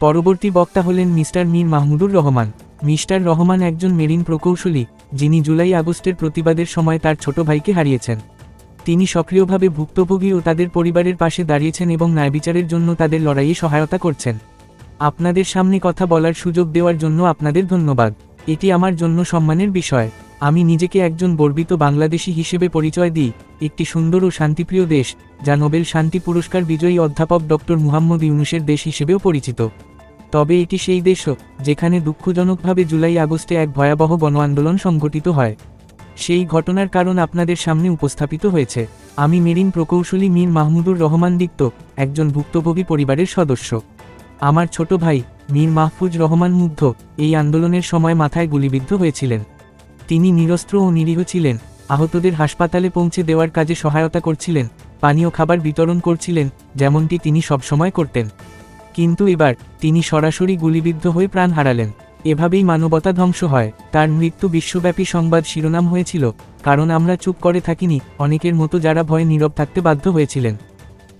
পরবর্তী বক্তা হলেন মিস্টার মীর মাহমুদুর রহমান। মিস্টার রহমান একজন মেরিন প্রকৌশলী, যিনি জুলাই আগস্টের প্রতিবাদের সময় তার ছোট ভাইকে হারিয়েছেন। তিনি সক্রিয়ভাবে ভুক্তভোগী ও তাদের পরিবারের পাশে দাঁড়িয়েছেন এবং ন্যায়বিচারের জন্য তাদের লড়াইয়ে সহায়তা করছেন। আপনাদের সামনে কথা বলার সুযোগ দেওয়ার জন্য আপনাদের ধন্যবাদ। এটি আমার জন্য সম্মানের বিষয়। আমি নিজেকে একজন গর্বিত বাংলাদেশি হিসেবে পরিচয় দিই। একটি সুন্দর ও শান্তিপ্রিয় দেশ, যা নোবেল শান্তি পুরস্কার বিজয়ী অধ্যাপক ডক্টর মুহাম্মদ ইউনুসের দেশ হিসেবেও পরিচিত। তবে এটি সেই দেশও যেখানে দুঃখজনকভাবে জুলাই আগস্টে এক ভয়াবহ গণ আন্দোলন সংঘটিত হয়। সেই ঘটনার কারণ আপনাদের সামনে উপস্থাপিত হয়েছে। আমি মেরিন প্রকৌশলী মীর মাহমুদুর রহমান দীপ্ত, একজন ভুক্তভোগী পরিবারের সদস্য। আমার ছোট ভাই, মীর মাহফুজ রহমান মুগ্ধ, এই আন্দোলনের সময় মাথায় গুলিবিদ্ধ হয়েছিলেন। তিনি নিরস্ত্র ও নিরীহ ছিলেন, আহতদের হাসপাতালে পৌঁছে দেওয়ার কাজে সহায়তা করছিলেন, পানীয় খাবার বিতরণ করছিলেন, যেমনটি তিনি সবসময় করতেন। কিন্তু এবার তিনি সরাসরি গুলিবিদ্ধ হয়ে প্রাণ হারালেন। এভাবেই মানবতা ধ্বংস হয়। তার মৃত্যু বিশ্বব্যাপী সংবাদ শিরোনাম হয়েছিল, কারণ আমরা চুপ করে থাকিনি, অনেকের মতো যারা ভয়ে নীরব থাকতে বাধ্য হয়েছিলেন।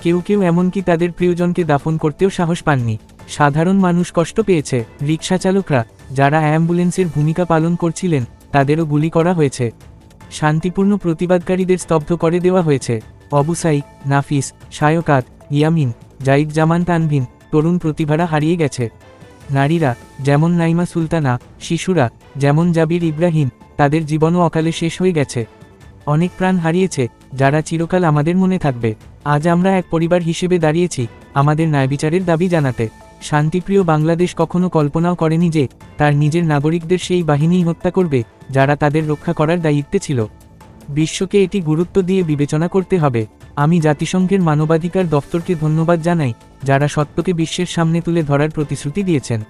কেউ কেউ এমনকি তাদের প্রিয়জনকে দাফন করতেও সাহস পাননি। সাধারণ মানুষ কষ্ট পেয়েছে। রিক্সা চালকরা, যারা অ্যাম্বুলেন্সের ভূমিকা পালন করছিলেন, তাদেরও গুলি করা হয়েছে। শান্তিপূর্ণ প্রতিবাদকারীদের স্তব্ধ করে দেওয়া হয়েছে। অবুসাই নাফিস, শায়কাত, ইয়ামিন, জাইদ জামান তানভিন তরুণ প্রতিভারা হারিয়ে গেছে। নারীরা, যেমন নাইমা সুলতানা, শিশুরা, যেমন জাবির ইব্রাহিম, তাদের জীবনও অকালে শেষ হয়ে গেছে। অনেক প্রাণ হারিয়েছে, যারা চিরকাল আমাদের মনে থাকবে। আজ আমরা এক পরিবার হিসেবে দাঁড়িয়েছি, আমাদের ন্যায়বিচারের দাবি জানাতে। শান্তিপ্রিয় বাংলাদেশ কখনো কল্পনাও করেনি যে, তার নিজের নাগরিকদের সেই বাহিনীই হত্যা করবে, যারা তাদের রক্ষা করার দায়িত্বে ছিল। বিশ্বকে এটি গুরুত্ব দিয়ে বিবেচনা করতে হবে। আমি জাতিসংঘের মানবাধিকার দফতরকে ধন্যবাদ জানাই, যারা সত্যকে বিশ্বের সামনে তুলে ধরার প্রতিশ্রুতি দিয়েছেন।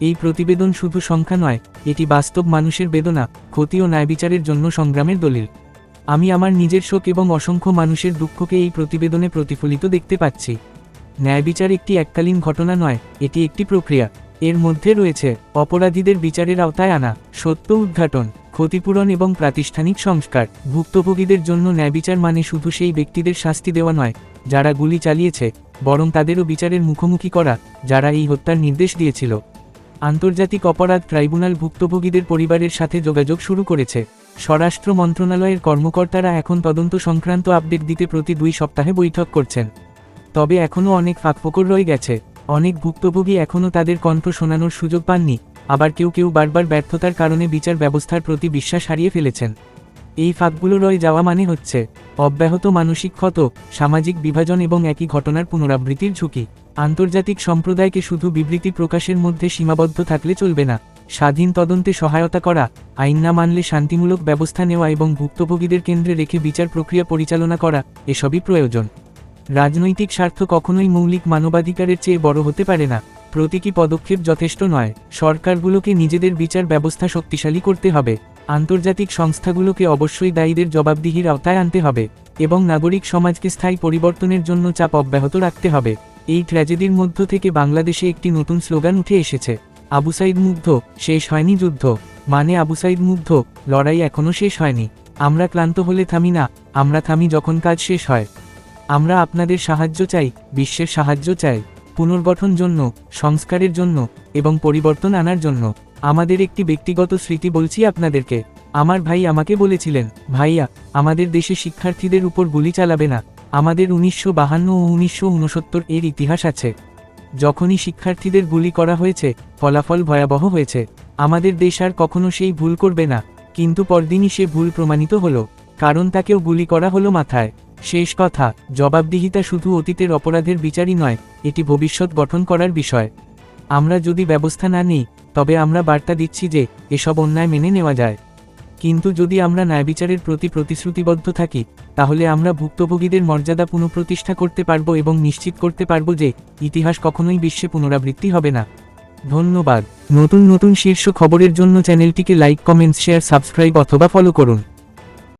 এই প্রতিবেদন শুধু সংখ্যা নয়, এটি বাস্তব মানুষের বেদনা, ক্ষতি ও ন্যায়বিচারের জন্য সংগ্রামের দলিল। আমি আমার নিজের শোক এবং অসংখ্য মানুষের দুঃখকে এই প্রতিবেদনে প্রতিফলিত দেখতে পাচ্ছি। ন্যায়বিচার একটি এককালীন ঘটনা নয়, এটি একটি প্রক্রিয়া। এর মধ্যে রয়েছে অপরাধীদের বিচারের আওতায় আনা, সত্য উদ্ঘাটন, ক্ষতিপূরণ এবং প্রাতিষ্ঠানিক সংস্কার। ভুক্তভোগীদের জন্য ন্যায়বিচার মানে শুধু সেই ব্যক্তিদের শাস্তি দেওয়া নয়, যারা গুলি চালিয়েছে, বরং তাদেরও বিচারের মুখোমুখি করা, যারা এই হত্যার নির্দেশ দিয়েছিল। আন্তর্জাতিক অপরাধ ট্রাইব্যুনাল ভুক্তভোগীদের পরিবারের সাথে যোগাযোগ শুরু করেছে। স্বরাষ্ট্র মন্ত্রণালয়ের কর্মকর্তারা এখন তদন্ত সংক্রান্ত আপডেট দিতে প্রতি দুই সপ্তাহে বৈঠক করছেন। তবে এখনও অনেক ফাঁকফোকর রয়ে গেছে। অনেক ভুক্তভোগী এখনও তাদের কণ্ঠ শোনানোর সুযোগ পাননি, আবার কেউ কেউ বারবার ব্যর্থতার কারণে বিচার ব্যবস্থার প্রতি বিশ্বাস হারিয়ে ফেলেছেন। এই ফাঁকগুলো রয়ে যাওয়া মানে হচ্ছে, অব্যাহত মানসিক ক্ষত, সামাজিক বিভাজন এবং একই ঘটনার পুনরাবৃত্তির ঝুঁকি। আন্তর্জাতিক সম্প্রদায়কে শুধু বিবৃতি প্রকাশের মধ্যে সীমাবদ্ধ থাকলে চলবে না। স্বাধীন তদন্তে সহায়তা করা, আইন না মানলে শান্তিমূলক ব্যবস্থা নেওয়া এবং ভুক্তভোগীদের কেন্দ্রে রেখে বিচার প্রক্রিয়া পরিচালনা করা, এসবই প্রয়োজন। রাজনৈতিক স্বার্থ কখনোই মৌলিক মানবাধিকারের চেয়ে বড় হতে পারে না। প্রতীকী পদক্ষেপ যথেষ্ট নয়। সরকারগুলোকে নিজেদের বিচার ব্যবস্থা শক্তিশালী করতে হবে। আন্তর্জাতিক সংস্থাগুলোকে অবশ্যই দায়ীদের জবাবদিহির আওতায় আনতে হবে এবং নাগরিক সমাজকে স্থায়ী পরিবর্তনের জন্য চাপ অব্যাহত রাখতে হবে। এই ট্র্যাজেডির মধ্য থেকে বাংলাদেশে একটি নতুন স্লোগান উঠে এসেছে, আবু সাইদ মুগ্ধ, শেষ হয়নি যুদ্ধ। মানে আবু সাইদ মুগ্ধ, লড়াই এখনও শেষ হয়নি। আমরা ক্লান্ত হলে থামি না, আমরা থামি যখন কাজ শেষ হয়। আমরা আপনাদের সাহায্য চাই, বিশ্বের সাহায্য চাই, পুনর্গঠন জন্য, সংস্কারের জন্য, এবং পরিবর্তন আনার জন্য। আমাদের একটি ব্যক্তিগত স্মৃতি বলছি আপনাদেরকে। আমার ভাই আমাকে বলেছিলেন, ভাইয়া, আমাদের দেশে শিক্ষার্থীদের উপর গুলি চালাবে না। আমাদের উনিশশো বাহান্ন ও উনিশশো উনসত্তর এর ইতিহাস আছে। যখনই শিক্ষার্থীদের গুলি করা হয়েছে, ফলাফল ভয়াবহ হয়েছে। আমাদের দেশ আর কখনো সেই ভুল করবে না। কিন্তু পরদিনই সে ভুল প্রমাণিত হলো। কারণ তাকেও গুলি করা হলো মাথায়। শেষ কথা, জবাবদিহিতা শুধু অতীতের অপরাধের বিচারই নয়, এটি ভবিষ্যৎ গঠন করার বিষয়। আমরা যদি ব্যবস্থা না নিই, তবে আমরা বার্তা দিচ্ছি যে, এসব অন্যায় মেনে নেওয়া যায়। কিন্তু যদি আমরা ন্যায় বিচারের প্রতি প্রতিশ্রুতিবদ্ধ থাকি, তাহলে আমরা ভুক্তভোগীদের মর্যাদা পুনঃপ্রতিষ্ঠা করতে পারব এবং নিশ্চিত করতে পারব যে, ইতিহাস কখনোই বিশ্বে পুনরাবৃত্তি হবে না। ধন্যবাদ। নতুন নতুন শীর্ষ খবরের জন্য চ্যানেলটিকে লাইক কমেন্টস শেয়ার, সাবস্ক্রাইব অথবা ফলো করুন।